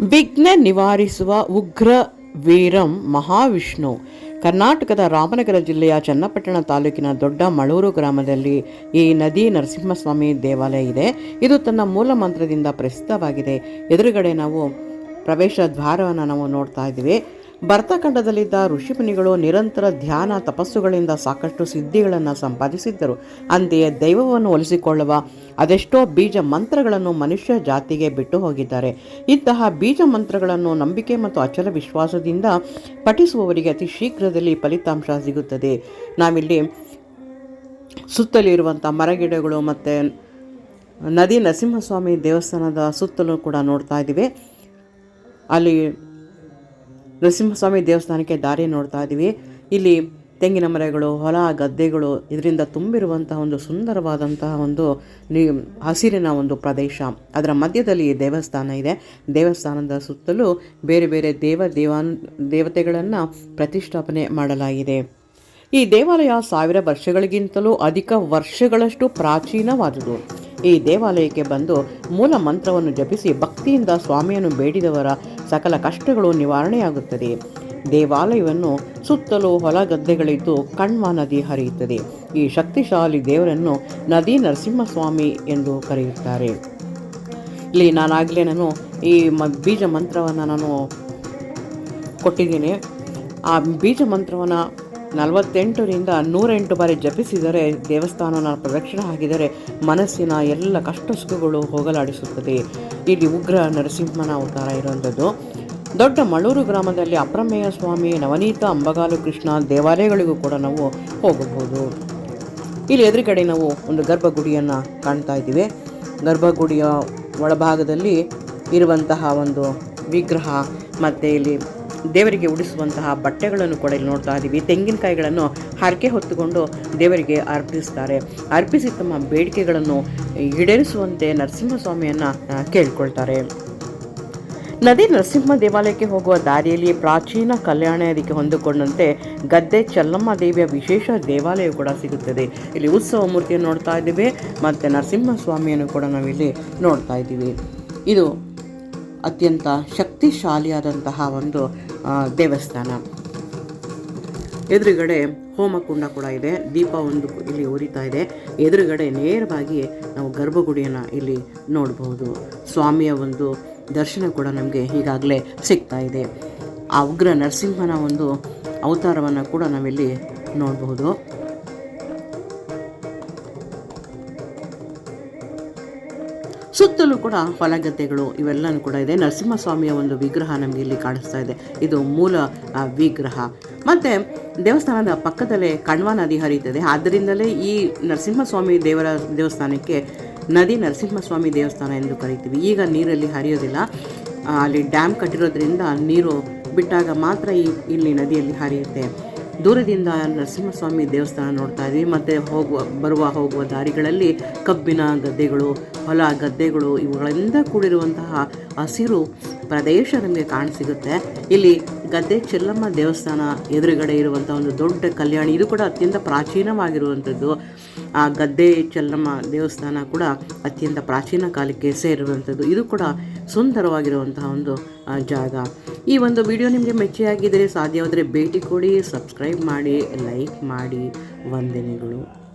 ವಿಘ್ನ ನಿವಾರಿಸುವ ಉಗ್ರ ವೀರಂ ಮಹಾವಿಷ್ಣು. ಕರ್ನಾಟಕದ ರಾಮನಗರ ಜಿಲ್ಲೆಯ ಚನ್ನಪಟ್ಟಣ ತಾಲೂಕಿನ ದೊಡ್ಡ ಮಳೂರು ಗ್ರಾಮದಲ್ಲಿ ಈ ನದಿ ನರಸಿಂಹಸ್ವಾಮಿ ದೇವಾಲಯ ಇದೆ. ಇದು ತನ್ನ ಮೂಲ ಮಂತ್ರದಿಂದ ಪ್ರಸಿದ್ಧವಾಗಿದೆ. ಎದುರುಗಡೆ ನಾವು ಪ್ರವೇಶ ದ್ವಾರವನ್ನು ನಾವು ನೋಡ್ತಾ ಇದ್ದೀವಿ. ಭರತಖಂಡದಲ್ಲಿದ್ದ ಋಷಿಮುನಿಗಳು ನಿರಂತರ ಧ್ಯಾನ ತಪಸ್ಸುಗಳಿಂದ ಸಾಕಷ್ಟು ಸಿದ್ಧಿಗಳನ್ನು ಸಂಪಾದಿಸಿದ್ದರು. ಅಂತೆಯೇ ದೈವವನ್ನು ಒಲಿಸಿಕೊಳ್ಳುವ ಅದೆಷ್ಟೋ ಬೀಜ ಮಂತ್ರಗಳನ್ನು ಮನುಷ್ಯ ಜಾತಿಗೆ ಬಿಟ್ಟು ಹೋಗಿದ್ದಾರೆ. ಇಂತಹ ಬೀಜ ಮಂತ್ರಗಳನ್ನು ನಂಬಿಕೆ ಮತ್ತು ಅಚಲ ವಿಶ್ವಾಸದಿಂದ ಪಠಿಸುವವರಿಗೆ ಅತಿ ಶೀಘ್ರದಲ್ಲಿ ಫಲಿತಾಂಶ ಸಿಗುತ್ತದೆ. ನಾವಿಲ್ಲಿ ಸುತ್ತಲಿರುವಂಥ ಮರಗಿಡಗಳು ಮತ್ತು ನದಿ ನರಸಿಂಹಸ್ವಾಮಿ ದೇವಸ್ಥಾನದ ಸುತ್ತಲೂ ಕೂಡ ನೋಡ್ತಾ ಇದ್ದೀವಿ. ಅಲ್ಲಿ ನರಸಿಂಹಸ್ವಾಮಿ ದೇವಸ್ಥಾನಕ್ಕೆ ದಾರಿ ನೋಡ್ತಾ ಇದ್ದೀವಿ. ಇಲ್ಲಿ ತೆಂಗಿನ ಮರಗಳು, ಹೊಲ, ಗದ್ದೆಗಳು ಇದರಿಂದ ತುಂಬಿರುವಂತಹ ಒಂದು ಸುಂದರವಾದಂತಹ ಒಂದು ಹಸಿರಿನ ಒಂದು ಪ್ರದೇಶ. ಅದರ ಮಧ್ಯದಲ್ಲಿ ದೇವಸ್ಥಾನ ಇದೆ. ದೇವಸ್ಥಾನದ ಸುತ್ತಲೂ ಬೇರೆ ಬೇರೆ ದೇವ ದೇವಾನ್, ದೇವತೆಗಳನ್ನು ಪ್ರತಿಷ್ಠಾಪನೆ ಮಾಡಲಾಗಿದೆ. ಈ ದೇವಾಲಯ ಸಾವಿರ ವರ್ಷಗಳಿಗಿಂತಲೂ ಅಧಿಕ ವರ್ಷಗಳಷ್ಟು ಪ್ರಾಚೀನವಾದುದು. ಈ ದೇವಾಲಯಕ್ಕೆ ಬಂದು ಮೂಲ ಮಂತ್ರವನ್ನು ಜಪಿಸಿ ಭಕ್ತಿಯಿಂದ ಸ್ವಾಮಿಯನ್ನು ಬೇಡಿದವರ ಸಕಲ ಕಷ್ಟಗಳು ನಿವಾರಣೆಯಾಗುತ್ತದೆ. ದೇವಾಲಯವನ್ನು ಸುತ್ತಲೂ ಹೊಲ ಗದ್ದೆಗಳಿದ್ದು ಕಣ್ವ ನದಿ ಹರಿಯುತ್ತದೆ. ಈ ಶಕ್ತಿಶಾಲಿ ದೇವರನ್ನು ನದಿ ನರಸಿಂಹಸ್ವಾಮಿ ಎಂದು ಕರೆಯುತ್ತಾರೆ. ಇಲ್ಲಿ ನಾನಾಗಲೇ ನಾನು ಈ ಮ ಬೀಜ ಮಂತ್ರವನ್ನು ನಾನು ಕೊಟ್ಟಿದ್ದೀನಿ. ಆ ಬೀಜ ಮಂತ್ರವನ್ನು ನಲವತ್ತೆಂಟರಿಂದ ನೂರೆಂಟು ಬಾರಿ ಜಪಿಸಿದರೆ ದೇವಸ್ಥಾನನ ಪ್ರದಕ್ಷಿಣೆ ಹಾಕಿದರೆ ಮನಸ್ಸಿನ ಎಲ್ಲ ಕಷ್ಟ ಸುಖಗಳು ಹೋಗಲಾಡಿಸುತ್ತದೆ. ಇಲ್ಲಿ ಉಗ್ರ ನರಸಿಂಹನ ಅವತಾರ ಇರುವಂಥದ್ದು. ದೊಡ್ಡ ಮಳೂರು ಗ್ರಾಮದಲ್ಲಿ ಅಪ್ರಮೇಯ ಸ್ವಾಮಿ, ನವನೀತ ಅಂಬಗಾಲು ಕೃಷ್ಣ ದೇವಾಲಯಗಳಿಗೂ ಕೂಡ ನಾವು ಹೋಗಬಹುದು. ಇಲ್ಲಿ ಎದುರುಗಡೆ ನಾವು ಒಂದು ಗರ್ಭಗುಡಿಯನ್ನು ಕಾಣ್ತಾ ಇದ್ದೀವಿ. ಗರ್ಭಗುಡಿಯ ಒಳಭಾಗದಲ್ಲಿ ಇರುವಂತಹ ಒಂದು ವಿಗ್ರಹ, ಮತ್ತು ಇಲ್ಲಿ ದೇವರಿಗೆ ಉಡಿಸುವಂತಹ ಬಟ್ಟೆಗಳನ್ನು ಕೂಡ ಇಲ್ಲಿ ನೋಡ್ತಾ ಇದ್ದೀವಿ ತೆಂಗಿನಕಾಯಿಗಳನ್ನು ಹರಕೆ ಹೊತ್ತುಕೊಂಡು ದೇವರಿಗೆ ಅರ್ಪಿಸ್ತಾರೆ. ಅರ್ಪಿಸಿ ತಮ್ಮ ಬೇಡಿಕೆಗಳನ್ನು ಈಡೇರಿಸುವಂತೆ ನರಸಿಂಹಸ್ವಾಮಿಯನ್ನು ಕೇಳ್ಕೊಳ್ತಾರೆ. ನದಿ ನರಸಿಂಹ ದೇವಾಲಯಕ್ಕೆ ಹೋಗುವ ದಾರಿಯಲ್ಲಿ ಪ್ರಾಚೀನ ಕಲ್ಯಾಣಕ್ಕೆ ಹೊಂದಿಕೊಂಡಂತೆ ಗದ್ದೆ ಚಲ್ಲಮ್ಮ ದೇವಿಯ ವಿಶೇಷ ದೇವಾಲಯ ಕೂಡ ಸಿಗುತ್ತದೆ. ಇಲ್ಲಿ ಉತ್ಸವ ಮೂರ್ತಿಯನ್ನು ನೋಡ್ತಾ ಇದ್ದೀವಿ. ಮತ್ತು ನರಸಿಂಹ ಸ್ವಾಮಿಯನ್ನು ಕೂಡ ನಾವಿಲ್ಲಿ ನೋಡ್ತಾ ಇದ್ದೀವಿ. ಇದು ಅತ್ಯಂತ ಶಕ್ತಿಶಾಲಿಯಾದಂತಹ ಒಂದು ದೇವಸ್ಥಾನ. ಎದುರುಗಡೆ ಹೋಮಕುಂಡ ಕೂಡ ಇದೆ. ದೀಪ ಒಂದು ಇಲ್ಲಿ ಉರಿತಾ ಇದೆ. ಎದುರುಗಡೆ ನೇರವಾಗಿ ನಾವು ಗರ್ಭಗುಡಿಯನ್ನು ಇಲ್ಲಿ ನೋಡಬಹುದು. ಸ್ವಾಮಿಯ ಒಂದು ದರ್ಶನ ಕೂಡ ನಮಗೆ ಈಗಾಗಲೇ ಸಿಗ್ತಾ ಇದೆ. ಆ ಉಗ್ರ ನರಸಿಂಹನ ಒಂದು ಅವತಾರವನ್ನು ಕೂಡ ನಾವಿಲ್ಲಿ ನೋಡಬಹುದು. ಸುತ್ತಲೂ ಕೂಡ ಹೊಲಗದ್ದೆಗಳು ಇವೆಲ್ಲನೂ ಕೂಡ ಇದೆ. ನರಸಿಂಹಸ್ವಾಮಿಯ ಒಂದು ವಿಗ್ರಹ ನಮಗೆ ಇಲ್ಲಿ ಕಾಣಿಸ್ತಾ ಇದೆ. ಇದು ಮೂಲ ವಿಗ್ರಹ. ಮತ್ತು ದೇವಸ್ಥಾನದ ಪಕ್ಕದಲ್ಲೇ ಕಣ್ವಾ ನದಿ ಹರಿಯುತ್ತದೆ. ಆದ್ದರಿಂದಲೇ ಈ ನರಸಿಂಹಸ್ವಾಮಿ ದೇವರ ದೇವಸ್ಥಾನಕ್ಕೆ ನದಿ ನರಸಿಂಹಸ್ವಾಮಿ ದೇವಸ್ಥಾನ ಎಂದು ಕರಿತೀವಿ. ಈಗ ನೀರಲ್ಲಿ ಹರಿಯೋದಿಲ್ಲ. ಅಲ್ಲಿ ಡ್ಯಾಮ್ ಕಟ್ಟಿರೋದ್ರಿಂದ ನೀರು ಬಿಟ್ಟಾಗ ಮಾತ್ರ ಈ, ಇಲ್ಲಿ ನದಿಯಲ್ಲಿ ಹರಿಯುತ್ತೆ. ದೂರದಿಂದ ನರಸಿಂಹಸ್ವಾಮಿ ದೇವಸ್ಥಾನ ನೋಡ್ತಾ ಇದ್ವಿ. ಮತ್ತು ಹೋಗುವ, ಬರುವ, ಹೋಗುವ ದಾರಿಗಳಲ್ಲಿ ಕಬ್ಬಿನ ಗದ್ದೆಗಳು, ಹೊಲ ಗದ್ದೆಗಳು, ಇವುಗಳಿಂದ ಕೂಡಿರುವಂತಹ ಹಸಿರು ಪ್ರದೇಶ ನಮಗೆ ಕಾಣಸಿಗುತ್ತೆ. ಇಲ್ಲಿ ಗದ್ದೆ ಚೆಲ್ಲಮ್ಮ ದೇವಸ್ಥಾನ ಎದುರುಗಡೆ ಇರುವಂಥ ಒಂದು ದೊಡ್ಡ ಕಲ್ಯಾಣಿ, ಇದು ಕೂಡ ಅತ್ಯಂತ ಪ್ರಾಚೀನವಾಗಿರುವಂಥದ್ದು. ಆ ಗದ್ದೆ ಚೆಲ್ಲಮ್ಮ ದೇವಸ್ಥಾನ ಕೂಡ ಅತ್ಯಂತ ಪ್ರಾಚೀನ ಕಾಲಕ್ಕೆ ಸೇರಿರುವಂಥದ್ದು. ಇದು ಕೂಡ ಸುಂದರವಾಗಿರುವಂತಹ ಒಂದು ಜಾಗ. ಈ ಒಂದು ವಿಡಿಯೋ ನಿಮಗೆ ಮೆಚ್ಚೆಯಾಗಿದ್ದರೆ ಸಾಧ್ಯವಾದರೆ ಭೇಟಿ ಕೊಡಿ, ಸಬ್ಸ್ಕ್ರೈಬ್ ಮಾಡಿ, ಲೈಕ್ ಮಾಡಿ. ವಂದನೆಗಳು.